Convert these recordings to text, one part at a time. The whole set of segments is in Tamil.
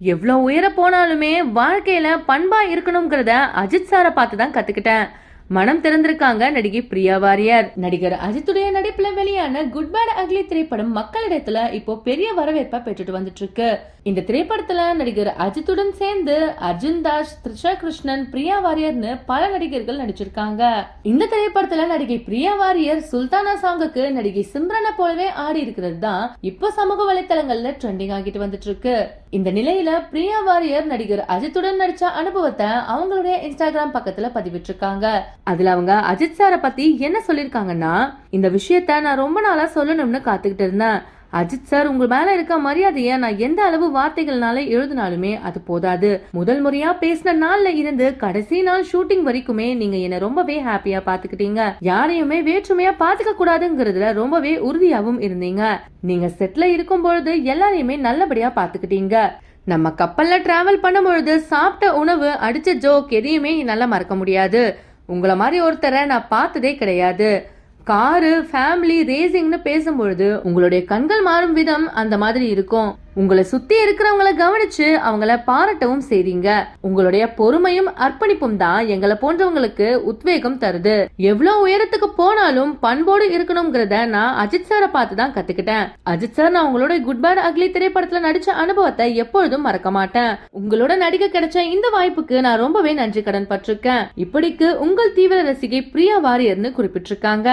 எவ்வளோ உயர போனாலுமே வாழ்க்கையில பண்பா இருக்கணுங்கிறத அஜித் சாரை பார்த்து தான் கத்துக்கிட்டேன். மனம் திறந்திருக்காங்க நடிகை பிரியா வாரியர். நடிகர் அஜித்துடைய நடிப்புல வெளியான குட் பேட் அக்லி திரைப்படம் மக்களிடத்துல இப்போ பெரிய வரவேற்பை பெற்றுட்டு வந்துட்டு இருக்கு. இந்த திரைப்படத்துல நடிகர் அஜித்துடன் சேர்ந்து அர்ஜுன் தாஸ் த்ரிஷா கிருஷ்ணன் பிரியா வாரியர்னு பல நடிகர்கள் நடிச்சிருக்காங்க. இந்த திரைப்படத்துல நடிகை பிரியா வாரியர் சுல்தானா சாங்குக்கு நடிகை சிம்ரனை போலவே ஆடி இருக்கிறது தான் இப்போ சமூக வலைத்தளங்கள்ல ட்ரெண்டிங் ஆகிட்டு வந்துட்டு இருக்கு இந்த நிலையில பிரியா வாரியர் நடிகர் அஜித்துடன் நடிச்ச அனுபவத்தை அவங்களுடைய இன்ஸ்டாகிராம் பக்கத்துல பதிவிட்டிருக்காங்க. அதுல அவங்க அஜித் சாரை பத்தி என்ன சொல்லிருக்காங்கன்னா இந்த விஷயத்த நான் ரொம்ப நாளா சொல்லணும்னு காத்துக்கிட்டு இருந்தேன். அஜித் சார் உங்க மேல இருக்க மரியாதைய நான் எந்த அளவு வார்த்தைகள்னால எழுதினாலுமே அது போதாது. முதல் முறையா பேசின நாள்ல இருந்து கடைசி நாள் ஷூட்டிங் வரைக்குமே நீங்க என்ன ரொம்பவே ஹாப்பியா பாத்துக்கிட்டீங்க யாரையுமே வேற்றுமையா பாத்துக்க கூடாதுங்கிறதுல ரொம்பவே உறுதியாவும் இருந்தீங்க. நீங்க செட்ல இருக்கும் பொழுது எல்லாரையுமே நல்லபடியா பாத்துக்கிட்டீங்க நம்ம கப்பல்ல டிராவல் பண்ணும்பொழுது சாப்பிட்ட உணவு அடிச்ச ஜோக் எதையுமே என்னால மறக்க முடியாது. உங்களை மாதிரி ஒருத்தரை நான் பார்த்ததே கிடையாது. காரு ஃபேமிலி ரேசிங்னு பேசும்பொழுது உங்களுடைய கண்கள் மாறும் விதம் அந்த மாதிரி இருக்கும். உங்களை சுத்தி இருக்கிறவங்கள கவனிச்சு அவங்கள பாராட்டவும் செய்றீங்க. உங்களுடைய பொறுமையும் அர்ப்பணிப்பும் தான் எங்களை போன்றவங்களுக்கு உத்வேகம் தருது. எவ்வளவு உயரத்துக்கு போனாலும் பண்போடு இருக்கணுங்கிறத நான் அஜித் சாரை பார்த்து தான் கத்துக்கிட்டேன். அஜித் சார் நான் உங்களோட குட் பேட் அக்லி திரைப்படத்துல நடிச்ச அனுபவத்தை எப்பொழுதும் மறக்க மாட்டேன். உங்களோட நடிக்க கிடைச்ச இந்த வாய்ப்புக்கு நான் ரொம்பவே நன்றி கடன் பட்டிருக்கேன். இப்படிக்கு உங்கள் தீவிர ரசிகை பிரியா வாரியர்னு குறிப்பிட்டிருக்காங்க.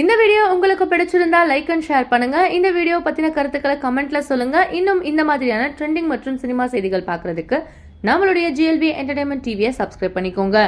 இந்த வீடியோ உங்களுக்கு பிடிச்சிருந்தா லைக் அண்ட் ஷேர் பண்ணுங்க. இந்த வீடியோ பத்தின கருத்துக்களை கமெண்ட்ல சொல்லுங்க. இன்னும் இந்த மாதிரியான ட்ரெண்டிங் மற்றும் சினிமா செய்திகள் பார்க்கறதுக்கு நம்மளுடைய ஜிஎல்பி என்டர்டைன்மெண்ட் டிவியை சப்ஸ்கிரைப் பண்ணிக்கோங்க.